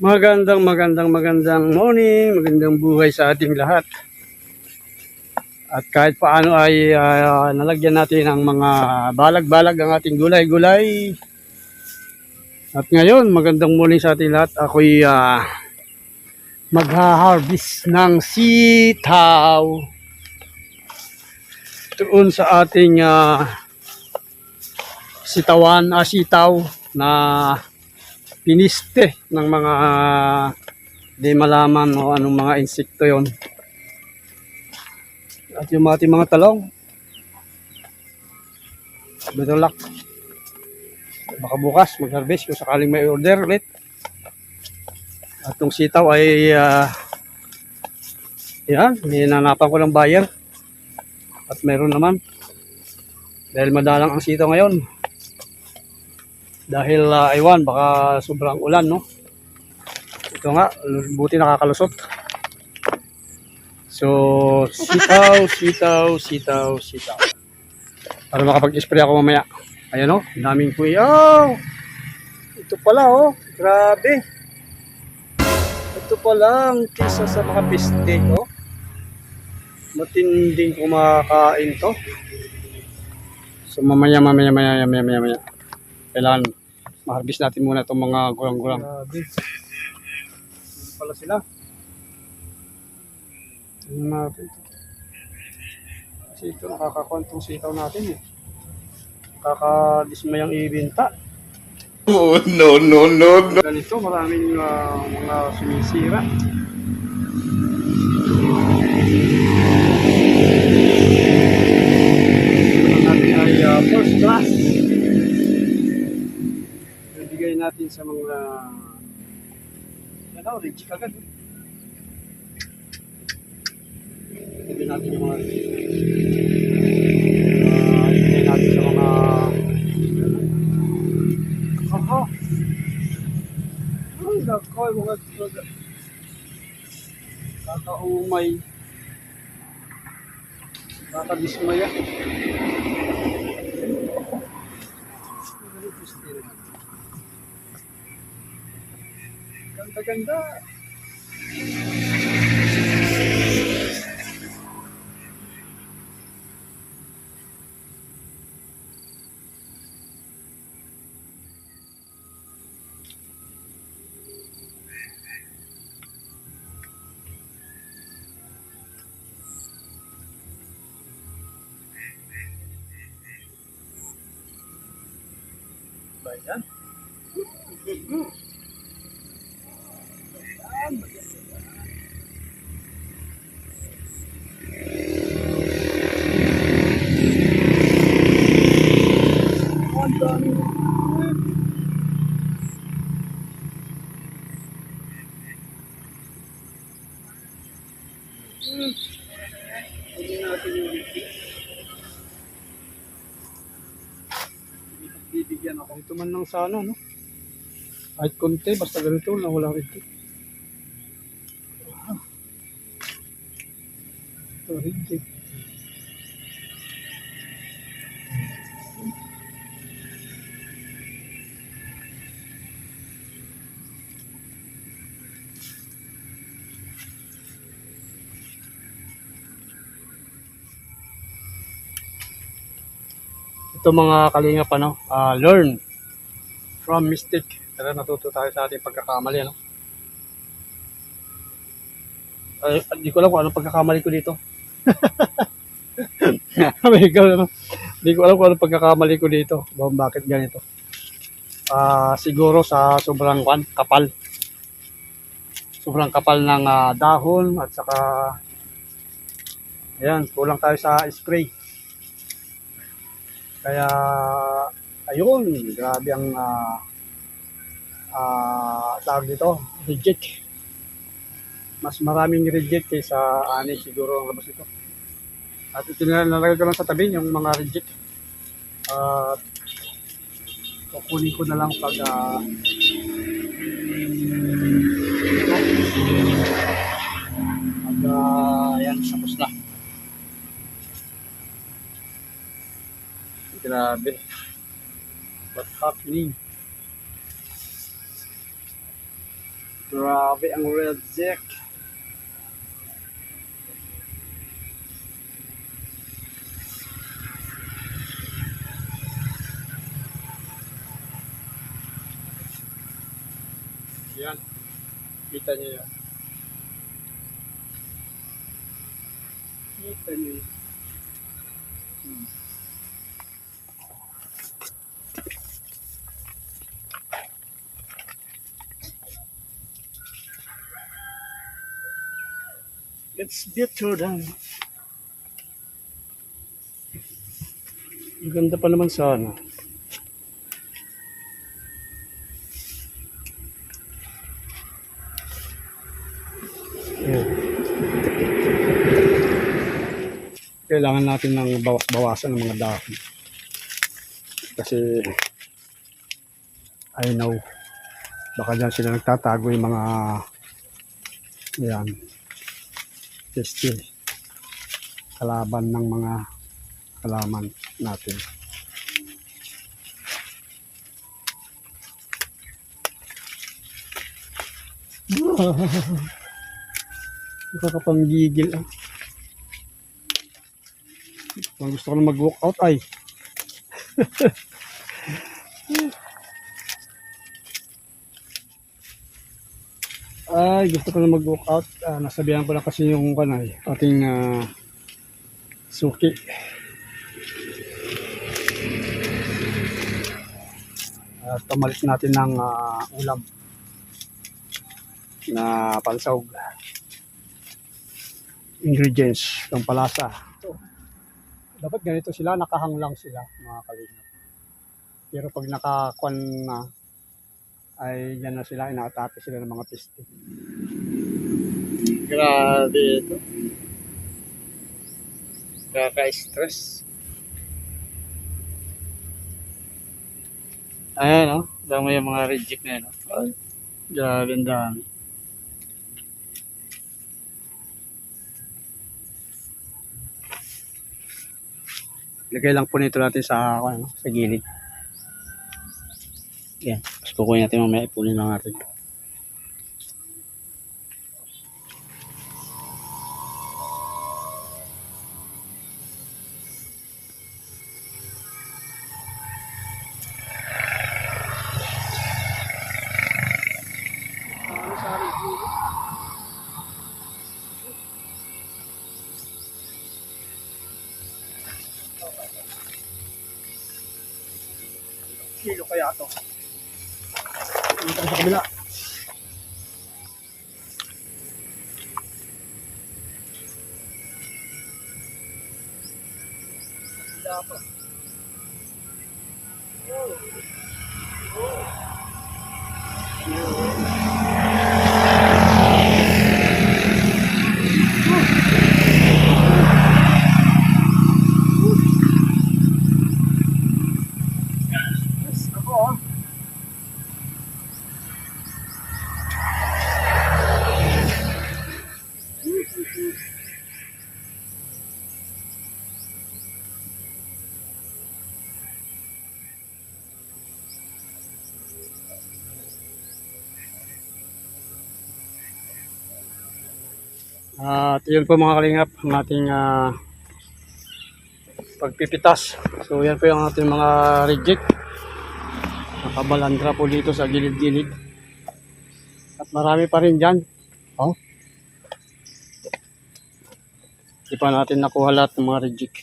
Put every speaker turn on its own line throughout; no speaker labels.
Magandang magandang magandang morning, magandang buhay sa ating lahat. At kahit paano ay ah, nalagyan natin ang mga balag-balag ang ating gulay-gulay. At ngayon, magandang morning sa ating lahat. Ako'y ah, magha-harvest ng sitaw. Doon sa ating ah, sitawan, ah, sitaw na piniste ng mga di malaman o anong mga insekto yon. At yung ating mga talong, better luck. Baka bukas mag-harvest kung sakaling may order ulit. At yung sitaw ay ah, yan, ninanapan ko ng buyer. At meron naman. Dahil madalang ang sitaw ngayon. Dahil uh, aywan, baka sobrang ulan, no? Ito nga, buti nakakalusot. So, sitaw, sitaw, sitaw, sitaw. Para makapag-spray ako mamaya. Ayan, oh, daming kuy. Oh! Ito pala, oh. Grabe. Ito pala ang kisa sa mga piste, oh. Matinding kumakain to. So, mamaya, mamaya, mamaya, mamaya, mamaya. Kailangan ma-harvest natin muna itong mga gulang-gulang. Grabe. Ano pala sila? Tingnan natin ito. Kasi ito nakakakwantong sitaw natin eh. Nakakadismayang ibinta.
Oh, no, no, no, no.
Ganito, maraming ah, mga sumisira. Ito natin ay ah, first class. Ibigay sa mga ano, reject agad. Ibigay natin yung mga Ah, ibigay natin sa mga Aha. Ay, nako, yung mga. Kakaumay. Kakadismaya. Ganda-ganda. Ba sana, no? Kahit konti, basta ganito na wala rito. Ah. Ito, reject. Ito mga kalinga pa, no? Ah, learn from mistake. Tara, natuto tayo sa ating pagkakamali, ano? Ay, hindi ko alam kung anong pagkakamali ko dito. Ikaw, ano? Hindi ko alam kung anong pagkakamali ko dito. Bakit ganito. Ah, siguro sa sobrang kwan, kapal. Sobrang kapal ng ah, dahon at saka Ayan, kulang tayo sa spray. Kaya ayun, grabe ang ah ah, tawag dito, reject. Mas maraming reject kaysa ani siguro ang labas ito. At ito na nalagay ko lang sa tabi yung mga reject. At kukunin ko na lang pag ah, pag ah, ayan, tapos na. Grabe. What's happening? Grabe ang reject. Yan. Kita niyo yan. Kita niyo. It's better than... Ang ganda pa naman sana. Ayan. Kailangan natin ng bawas-bawasan ng mga dahon. Kasi I know baka dyan sila nagtatago yung mga yan pestil kalaban ng mga halaman natin. Nakakapanggigil ah. Gusto ko na mag-walk out ay. ay, gusto ko na mag-walk out. Ah, nasabihan ko na kasi yung kanay, ating ah, suki. At pamalit natin ng ah, ulam na pansawg. Ingredients, ng palasa. Ito. Dapat ganito sila, nakahang lang sila, mga kalingap. Pero pag nakakuan na, ay yan na sila, inaatake sila ng mga piste. Grabe ito. Kaka-stress. Ayan, no? Dami yung mga reject na yun, no? Ay, grabe ang dami. Lagay lang po nito natin sa, ano, sa gilid. Yan. Tapos kukunin natin mamaya ipunin lang natin. Kilo kaya to. Sa kabila. At yun po mga kalingap, ang ating ah, pagpipitas. So yan po yung ating mga reject. Nakabalandra po dito sa gilid-gilid. At marami pa rin dyan. Oh. Hindi pa natin nakuha lahat ng mga reject.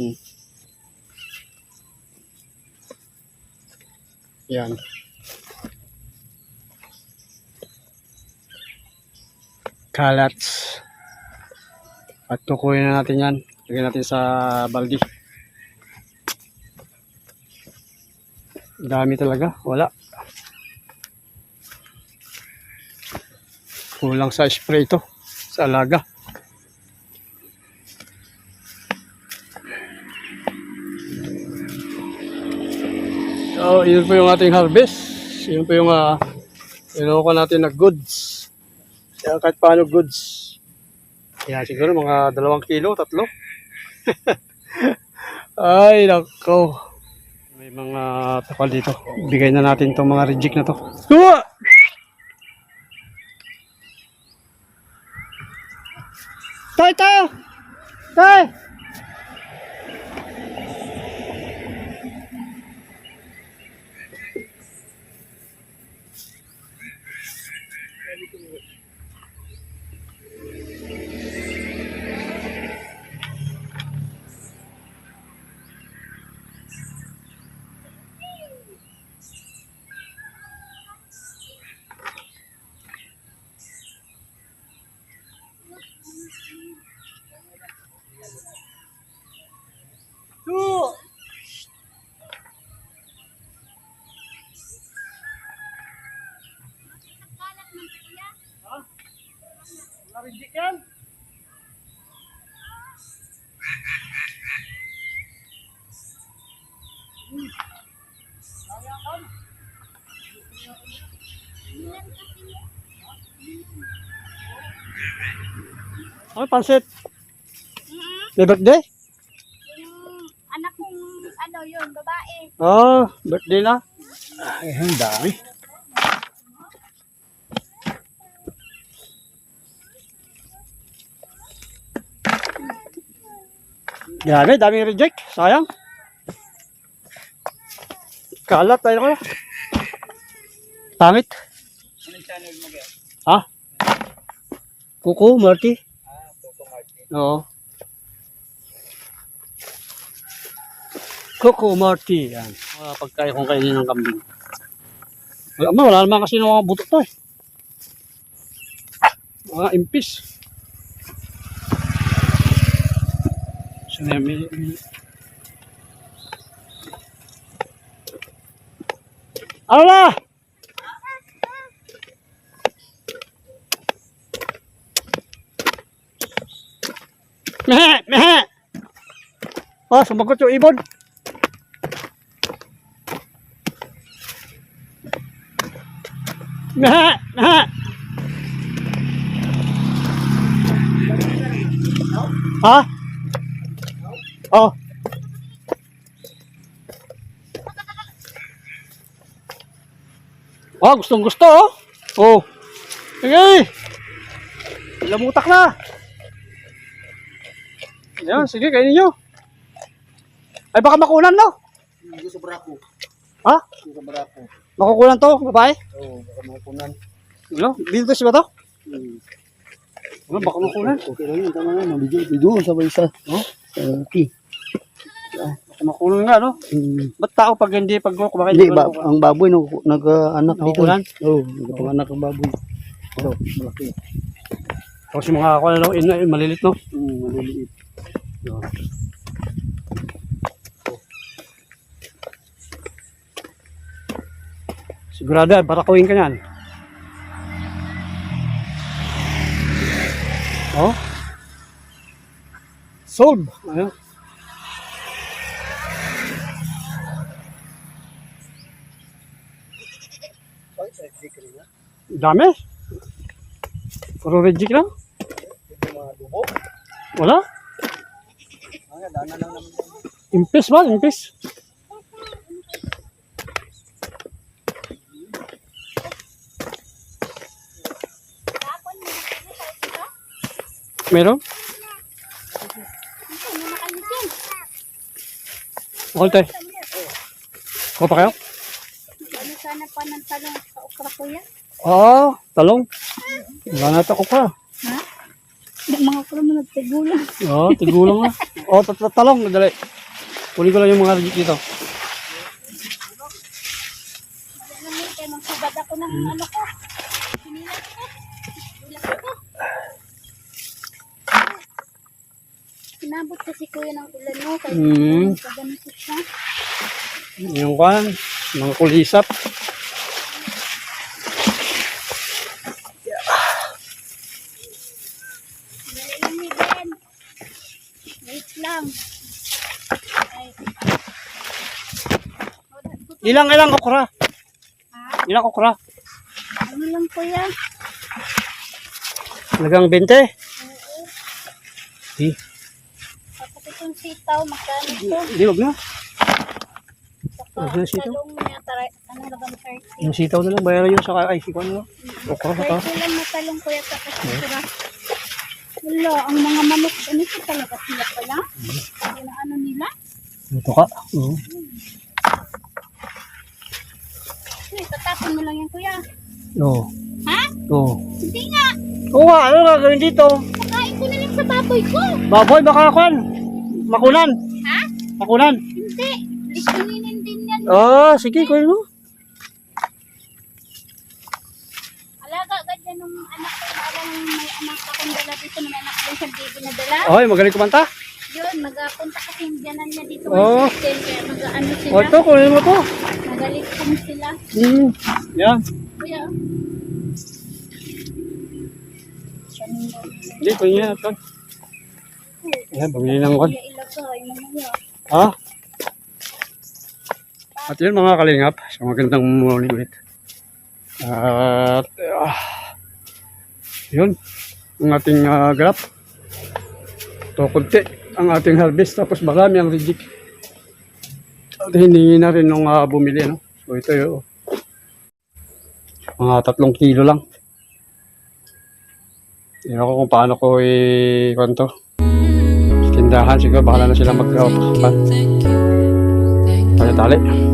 Hmm. Yan. Kalats. At kukunin na natin yan. Lagyan natin sa baldi. Dami talaga. Wala. Kulang sa spray ito. Sa alaga. So, yun po yung ating harvest. Yun po yung uh, inuha natin na goods. Kaya kahit paano goods. Kaya siguro mga dalawang kilo, tatlo. Ay, nako. May mga takal dito. Bigay na natin itong mga reject na to. Kuha! Tay, tay! Tay! Narinig yan? Ay, pansit. May birthday?
Yung anak kong ano yun, babae.
Oh, birthday na. Ay, ang dami. Dami, dami reject. Sayang. Kalat tayo ko. Pangit. Ha? Kuko, Marty. Oo. Coco Marty. Yan. Mga pagkain kong kainin ng kambing. Wala, wala naman kasi ng mga buto to eh. Mga impis. So, may, may, may... Ano na? Mehe! Mehe! Oh, sumagot yung ibon. Mehe! Mehe! Ha? Oh. Oh, gustong gusto oh. Oh. Sige. Lamutak na. Yan, sige, kainin nyo. Ay, baka makunan, no?
Hindi sobra ko.
Ha?
Hindi sobra ko.
Makukunan to, babae?
Oo, baka makunan.
Ano? Dito si ba to?
Hmm.
Ano, baka makunan?
Okay lang yun, tama na. Mabigyan doon sa isa. No? Okay.
Makunan nga, no?
Hmm.
Ba't tao pag hindi, pag kumakain?
Hindi, ba, ang baboy nag, nag-anak dito.
Nakukulan?
Oo, nag-anak ang baboy. Oo, malaki.
Tapos yung mga ako, ano, ina, malilit, no?
Hmm, maliliit.
Sigurado, ay, barakawin ka yan. Oh? Sold. Ayun. Dami. Puro reject lang. Wala? Impis ba? Impis?
Kapon mo, ano sa ito?
Meron?
Ano na nakalitin?
Okay, tayo. Kuha pa kayo?
Ano sana pa ng talong sa okra ko yan?
Oo, talong. Wala na ito ko pa.
Ha? Yung mga okra mo nagtigulang.
Oo, tigulang na. Oo, tat- tat- talong. Madali. Kunin ko lang yung mga reject dito.
Magsubad ako ng ano ko. Sinilat ko. Sinilat ko. Sinabot kasi kuya ng ulan mo. Kaya mm. ganito siya.
Yung kan, mga kulisap.
Dali lang ni Ben. Wait lang. Ay.
Ilang ilang okra?
Ha?
Ilang okra?
Ano lang kuya?
Lagang 20? Di,
Tapos itong sitaw, magkano ito?
di wag na.
Saka
Ano yung sitaw?
talong niya, tara, anong lagang 30?
Yung sitaw na lang, bayaran yung saka, ay, sikuan nyo. Okra sa
30 lang na talong kuya tapos sura. Wala, ang mga manok, ganito talaga sila pala. Yung ano nila.
Ito ka. Oo.
Uy, tatapon mo lang yan, kuya.
Oo.
Ha?
Oo.
Hindi nga.
Oo nga, ano gagawin dito?
Pakain ko na lang sa baboy ko.
Baboy, baka kwan. Makunan.
Ha?
Makunan.
Hindi. Lisuninin din yan.
Ah, sige, kuya mo.
Alaga ganyan nung anak ko. Alam may anak akong dala dito. May anak din sa baby na dala.
Oy, magaling kumanta.
Yun, magpunta kasi yung diyanan niya dito.
Oo.
Oh. Mag-ano sila.
O, ito, kunin mo to.
Magalit kami sila.
Hmm. Yan.
Kuya.
Hindi, kunin yan. Ito. Yan, bumili ng.
Kuya. Mamaya.
Ha? At yun mga kalingap, sa magandang morning ulit. At ah, yun, ang ating uh, graph. Ito kunti ang ating harvest tapos marami ang reject. Hiningi na rin nung ah, bumili. No? So ito yun. Mga tatlong kilo lang. Hindi ko kung paano ko i-kwanto. Tindahan siguro, bahala na sila mag uh, Tali-tali.